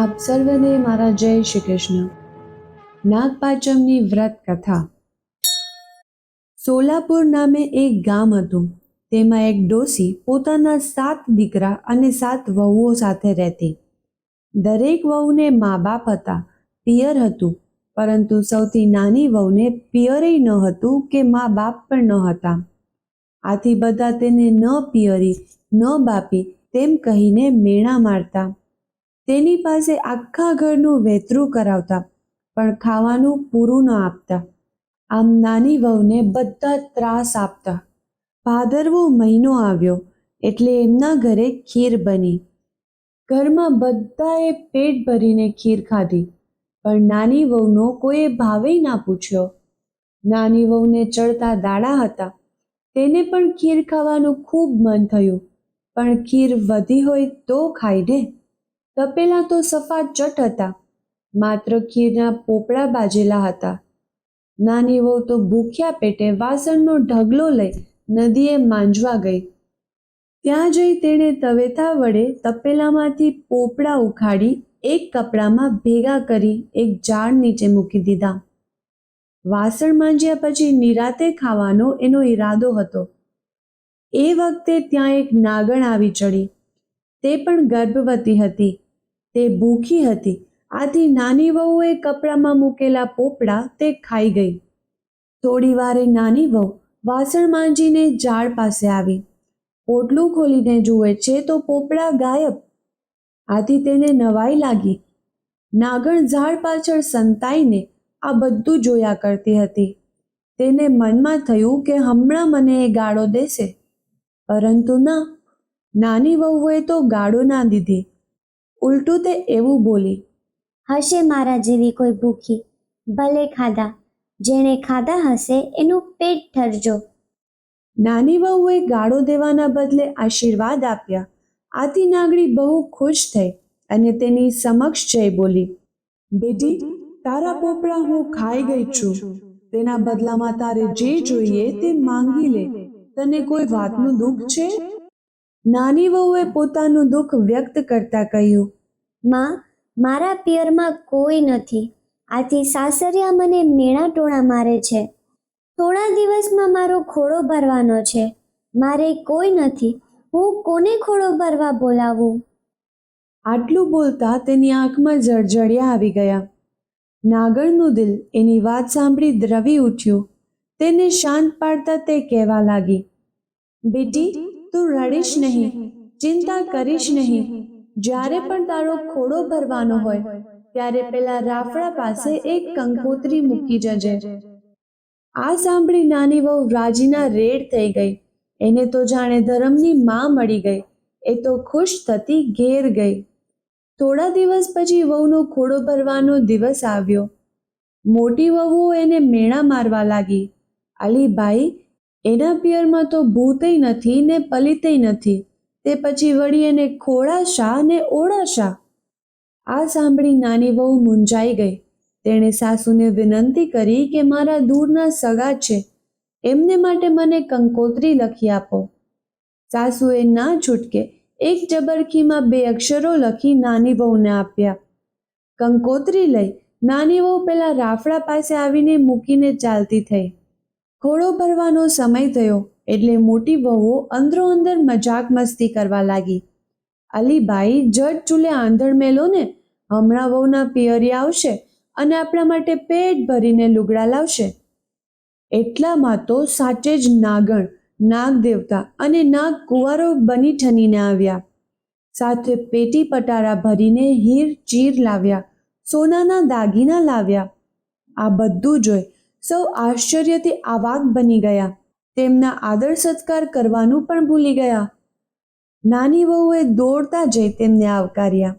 આપ સર્વને મારા જય શ્રી કૃષ્ણ. નાગપાંચમની વ્રત કથા. સોલાપુર નામે એક ગામ હતું. તેમાં એક ડોસી પોતાના સાત દીકરા અને સાત વહુઓ સાથે રહેતી. દરેક વહુને મા બાપ હતા, પિયર હતું, પરંતુ સૌથી નાની વહુને પિયરેય ન હતું કે મા બાપ પણ ન હતા. આથી બધા તેને ન પિયરી, ન બાપી તેમ કહીને મેણા મારતા. તેની પાસે આખા ઘરનું વેતરું કરાવતા, પણ ખાવાનું પૂરું ન આપતા. આમ નાની વહુને બધા ત્રાસ આપતા. ભાદરવો મહિનો આવ્યો, એટલે એમના ઘરે ખીર બની. ઘરમાં બધાએ પેટ ભરીને ખીર ખાધી, પણ નાની વહુનો કોઈએ ભાવે ના પૂછ્યો. નાની વહુને ચડતા દાડા હતા. તેને પણ ખીર ખાવાનું ખૂબ મન થયું, પણ ખીર વધી હોય તો ખાઈ ને તપેલા તો સફા ચટ હતા. માત્ર ખીરના પોપડા બાજેલા હતા. નાની વહુ તો ભૂખ્યા પેટે વાસણનો ઢગલો લઈ નદીએ માંજવા ગઈ. ત્યાં જઈ તેણે તવેથા વડે તપેલામાંથી પોપડા ઉખાડી એક કપડામાં ભેગા કરી એક ઝાડ નીચે મૂકી દીધા. વાસણ માંજ્યા પછી નિરાતે ખાવાનો એનો ઈરાદો હતો. એ વખતે ત્યાં એક નાગણ આવી ચડી. તે પણ ગર્ભવતી હતી. તે ભૂખી હતી. આથી નાની વહુએ કપડામાં મૂકેલા પોપડા તે ખાઈ ગઈ. થોડી વારે નાની વહુ વાસણ માંજીને ઝાડ પાસે આવી. પોટલું ખોલીને જુએ છે તો પોપડા ગાયબ. આથી તેને નવાઈ લાગી. નાગણ ઝાડ પાછળ સંતાઈને આ બધું જોયા કરતી હતી. તેને મનમાં થયું કે હમણાં મને એ ગાળો દેશે. પરંતુ ના, નાની વહુએ તો ગાળો ના દીધી. ઉલટું તે એવું બોલી હશે મારા જેવી કોઈ ભૂખી. ભલે ખાધા. જેણે ખાધા હશે એનું પેટ ઠરજો. નાની વહુએ ગાળો દેવાના બદલે આશીર્વાદ આપ્યા. આથી નાગડી બહુ ખુશ થઈ અને તેની સમક્ષ જઈ બોલી બેટી તારા પોપડા હું ખાઈ ગઈ છું. તેના બદલામાં તારે જે જોઈએ તે માંગી લે. તને કોઈ વાતનું દુઃખ છે? નાની વહુએ પોતાનું દુઃખ વ્યક્ત કરતા કહ્યું, માં, મારા પિયરમાં કોઈ નથી. આથી સાસરિયા મને મેણા ટોણા મારે છે. થોડા દિવસમાં મારો ખોળો ભરવાનો છે. મારે કોઈ નથી. હું કોને ખોળો ભરવા બોલાવું? આટલું બોલતા તેની આંખમાં જળજળિયા આવી ગયા. નાગણનું દિલ એની વાત સાંભળી દ્રવી ઉઠ્યું. તેને શાંત પાડતા તે કહેવા લાગી, બેટી તું રડીશ નહીં ચિંતા કરીશ નહીં. જ્યારે પણ તારો ખોડો ભરવાનો હોય ત્યારે પેલા રાફડા પાસે એક કંકોત્રી મૂકી જજે. આ સાંભળી નાની વહુ રાજીના રેડ થઈ ગઈ. એને તો જાણે ધર્મની માં મળી ગઈ. એ તો ખુશ થતી ઘેર ગઈ. થોડા દિવસ પછી વહુનો ખોડો ભરવાનો દિવસ આવ્યો. મોટી વહુઓ એને મેણા મારવા લાગી. અલીભાઈ એના પિયરમાં તો ભૂતય નથી ને પલિતય નથી. તે પછી વળી એને ખોળાશા ને ઓળાશા આ સાંભળી નાની વહુ મૂંઝાઈ ગઈ. તેણે સાસુને વિનંતી કરી કે મારા દૂરના સગા છે. એમને માટે મને કંકોત્રી લખી આપો. સાસુએ ના છૂટકે એક જબરખીમાં બે અક્ષરો લખી નાની વહુને આપ્યા. કંકોત્રી લઈ નાની વહુ પેલા રાફડા પાસે આવીને મૂકીને ચાલતી થઈ. ખોળો ભરવાનો સમય થયો એટલે મોટી વહુ અંદરો અંદર મજાક મસ્તી કરવા લાગી. અલીભાઈ જટ ચૂલે આંધણ મેલો ને? હમણાં વહુના પિયરી આવશે અને આપણા માટે પેટ ભરીને લુગડા લાવશે. એટલામાં તો સાચે જ નાગણ નાગ દેવતા અને નાગ કુંવારો બની ઠનીને આવ્યા. સાથે પેટી પટારા ભરીને હીર ચીર લાવ્યા, સોનાના દાગીના લાવ્યા. આ બધું જોઈ સૌ આશ્ચર્યથી આવાક બની ગયા. તેમના આદર સત્કાર કરવાનું પણ ભૂલી ગયા. નાની વહુએ દોડતા જઈ તેમને આવકાર્યા.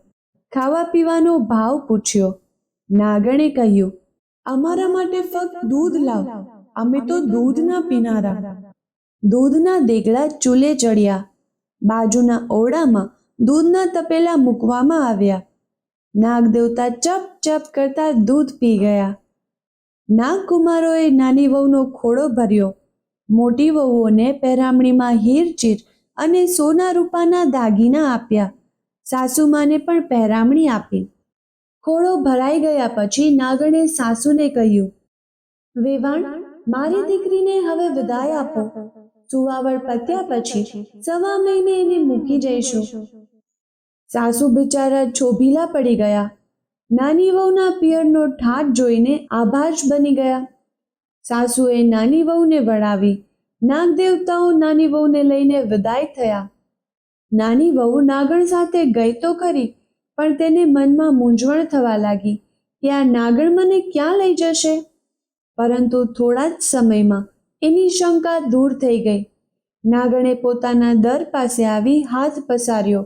ખાવા પીવાનો ભાવ પૂછ્યો. નાગણે કહ્યું, અમારા માટે ફક્ત દૂધ લાવ. અમે તો દૂધના પીનારા. દૂધના દેગડા ચૂલે ચડ્યા. બાજુના ઓરડામાં દૂધના તપેલા મૂકવામાં આવ્યા. નાગદેવતા ચપ ચપ કરતા દૂધ પી ગયા. નાગકુમારોએ નાની વહુનો ખોળો ભર્યો. મોટી વહુઓને પહેરામણીમાં હીરચીર અને સોના રૂપાના દાગીના આપ્યા. સાસુમાને પણ પહેરામણી આપી. ખોળો ભરાઈ ગયા પછી નાગણે સાસુને કહ્યું, વેવાણ, મારી દીકરીને હવે વિદાય આપો. સુવાવડ પત્યા પછી સવા મહિને એને મૂકી જઈશું. સાસુ બિચારા છોભીલા પડી ગયા. નાની વહુના પિયરનો ઠાઠ જોઈને આભાજ બની ગયા. સાસુએ નાની વહુને વળાવી નાગ દેવતાઓ નાની વહુને લઈને વિદાય થયા. નાની વહુ નાગણ સાથે ગઈ તો ખરી, પણ તેને મનમાં મૂંઝવણ થવા લાગી કે આ નાગણ મને ક્યાં લઈ જશે? પરંતુ થોડા જ સમયમાં એની શંકા દૂર થઈ ગઈ. નાગણે પોતાના દર પાસે આવી હાથ પસાર્યો.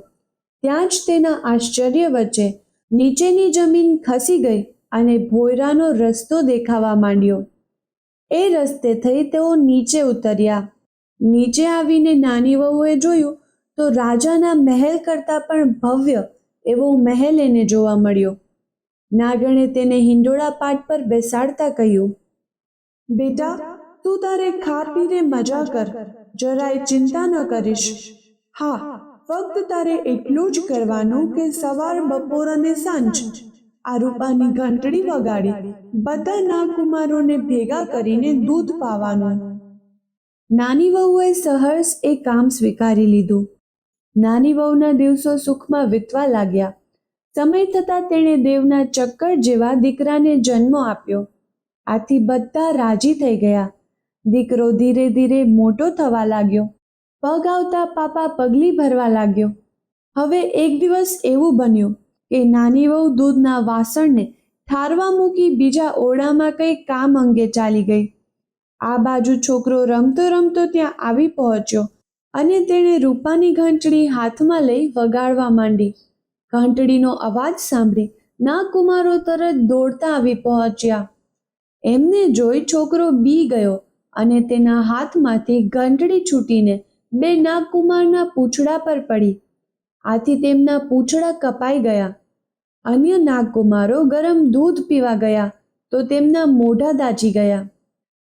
ત્યાં જ તેના આશ્ચર્ય વચ્ચે નીચેની જમીન ખસી ગઈ અને ભોયરાનો રસ્તો દેખાવા માંડ્યો. એ રસ્તે થઈ તેઓ નીચે ઉતર્યા. નીચે આવીને નાની વહુએ જોયું તો રાજાના મહેલ કરતાં પણ ભવ્ય એવો મહેલ એને જોવા મળ્યો. નાગણે તેને હિંડોળા પાટ પર બેસાડતા કહ્યું, બેટા, તું તારે ખા પીને મજા કર. જરાય ચિંતા ન કરીશ. હા ફક્ત તારે એટલું જ કરવાનું કે સવાર, બપોર અને સાંજ આ રૂપાની ઘંટડી વગાડી બધા નાગકુમારોને ભેગા કરીને દૂધ પાવાનું. નાની વહુએ સહર્ષ એ કામ સ્વીકારી લીધું. નાની વહુના દિવસો સુખમાં વીતવા લાગ્યા. સમય થતાં તેણે દેવના ચક્કર જેવા દીકરાને જન્મ આપ્યો. આથી બધા રાજી થઈ ગયા. દીકરો ધીરે ધીરે મોટો થવા લાગ્યો. પગ આવતા પાપા પગલી ભરવા લાગ્યો. હવે એક દિવસ એવું બન્યું કે નાની વહુ દૂધના વાસણને ઠારવા મૂકી બીજા ઓરડામાં કંઈ કામ અંગે ચાલી ગઈ. આ બાજુ છોકરો રમતો રમતો ત્યાં આવી પહોંચ્યો અને તેણે રૂપાની ઘંટડી હાથમાં લઈ વગાડવા માંડી. ઘંટડીનો અવાજ સાંભળી ના કુમારો તરત દોડતા આવી પહોંચ્યા. એમને જોઈ છોકરો બી ગયો અને તેના હાથમાંથી ઘંટડી છૂટીને બે નાગકુમારના પૂંછડા પર પડી. આથી તેમના પૂંછડા કપાઈ ગયા. અન્ય નાગકુમારો ગરમ દૂધ પીવા ગયા તો તેમના મોઢા દાજી ગયા.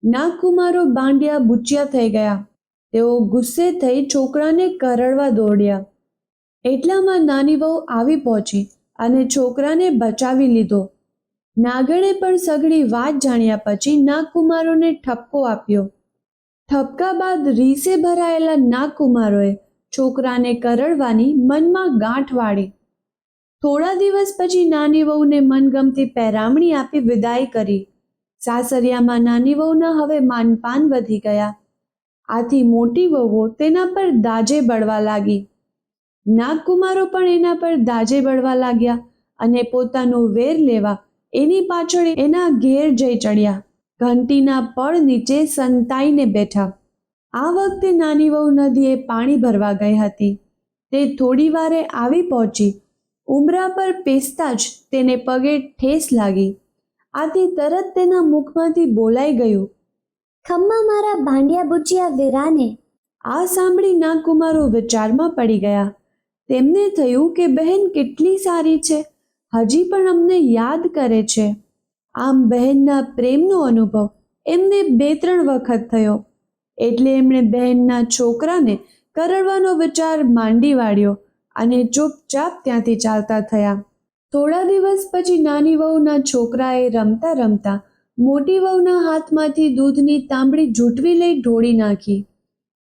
નાગકુમારો બાંડિયા બુચ્યા થઈ ગયા. તેઓ ગુસ્સે થઈ છોકરાને કરડવા દોડ્યા. એટલામાં નાની વહુ આવી પહોંચી અને છોકરાને બચાવી લીધો. નાગણે પણ સઘળી વાત જાણ્યા પછી નાગકુમારોને ઠપકો આપ્યો. ઠપકા બાદ રીસે ભરાયેલા નાગકુમારોએ છોકરાને કરડવાની મનમાં ગાંઠ વાળી. થોડા દિવસ પછી નાની વહુને મનગમતી પહેરામણી આપી વિદાય કરી. સાસરિયામાં નાની વહુના હવે માનપાન વધી ગયા. આથી મોટી વહુઓ તેના પર દાજે બળવા લાગી. નાગકુમારો પણ એના પર દાજે બળવા લાગ્યા અને પોતાનો વેર લેવા એની પાછળ એના ઘેર જઈ ચડ્યા. ઘંટીના પળ નીચે સંતાઈને બેઠા. આ વખતે નાની વહુ નદીએ પાણી ભરવા ગઈ હતી. તે થોડી વારે આવી પહોંચી. ઉમરા પર પેસતા જ તેને પગે ઠેસ લાગી. આથી તરત તેના મુખમાંથી બોલાઈ ગયું. ખમ્મા મારા ભાંડિયા બુચિયા વેરાને. આ સાંભળી નાગકુમારો વિચારમાં પડી ગયા. તેમને થયું કે બહેન કેટલી સારી છે. હજી પણ અમને યાદ કરે છે. આમ બહેનના પ્રેમનો અનુભવ એમને બે ત્રણ વખત થયો. એટલે એમણે બહેનના છોકરાને કરડવાનો વિચાર માંડી વાળ્યો અને ચૂપચાપ ત્યાંથી ચાલતા થયા. થોડા દિવસ પછી નાની વહુના છોકરાએ રમતા રમતા મોટી વહુના હાથમાંથી દૂધની તાંબડી ઝૂંટવી લઈ ઢોળી નાખી.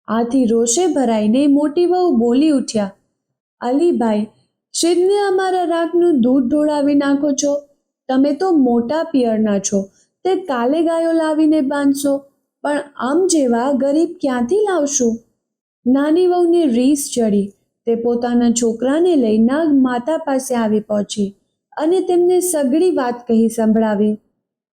આથી રોષે ભરાઈને મોટી વહુ બોલી ઉઠ્યા અલીભાઈ શિવને અમારા રાગનું દૂધ ઢોળાવી નાખો છો? તમે તો મોટા પિયરના છો, તે કાલે ગાયો લાવીને બાંધશો, પણ આમ જેવા ગરીબ ક્યાંથી લાવશું? નાની વહુને રીસ ચડી, તે પોતાના છોકરાને લઈ નાગ માતા પાસે આવી પહોંચી અને તેમને સઘળી વાત કહી સંભળાવી.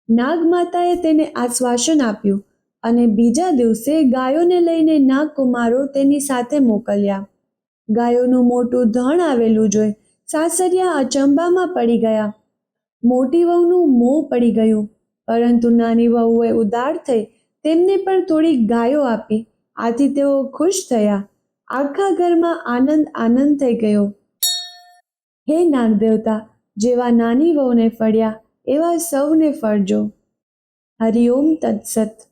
નાગ માતાએ તેને આશ્વાસન આપ્યું અને બીજા દિવસે ગાયોને લઈને નાગકુમારો તેની સાથે મોકલ્યા. ગાયોનું મોટું ધણ આવેલું જોઈ સાસરિયા અચંબામાં પડી ગયા. મોટી વહુનું મોં પડી ગયું. પરંતુ નાની વહુએ ઉદાર થઈ તેમને પણ થોડી ગાયો આપી. આથી તેઓ ખુશ થયા. આખા ઘરમાં આનંદ આનંદ થઈ ગયો. હે નાગદેવતા, જેવા નાની વહુને ફળ્યા, એવા સૌને ફળજો. હરિઓમ તત્સત.